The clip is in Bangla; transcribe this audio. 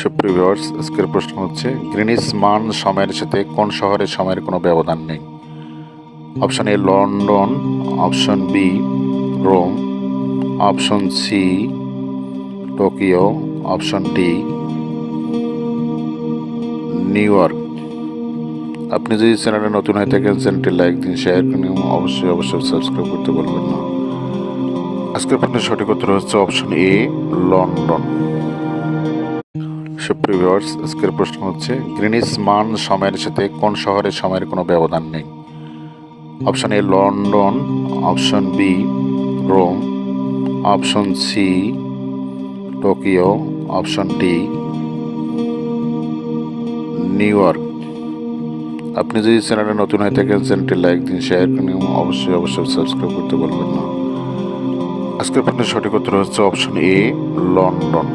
সুপ্রিয় ভিউয়ার্স আজকের প্রশ্ন হচ্ছে গ্রিনিস মান সময়ের সাথে কোন শহরের সময়ের কোনো ব্যবধান নেই? Option A London option B Rome option C Tokyo option D New York আপনি যদি চ্যানেলে নতুন হয়ে থাকেন চ্যানেলটি লাইক দিন শেয়ার করুন এবং অবশ্যই অবশ্যই সাবস্ক্রাইব করতে বলবেন না। আজকের প্রশ্নের সঠিক উত্তর হচ্ছে অপশন এ লন্ডন সুপ্রিয় ভিউয়ার্স আজকের প্রশ্ন হচ্ছে গ্রিনিস মান সময়ের সাথে কোন শহরের সময়ের কোনো ব্যবধান নেই? Option A London option B Rome option C Tokyo option D New York আপনি যদি চ্যানেলে নতুন হয়ে থাকেন চ্যানেলটি লাইক দিন শেয়ার করুন এবং অবশ্যই অবশ্যই সাবস্ক্রাইব করতে বলবেন না। আজকের প্রশ্নের সঠিক উত্তর হচ্ছে অপশন এ লন্ডন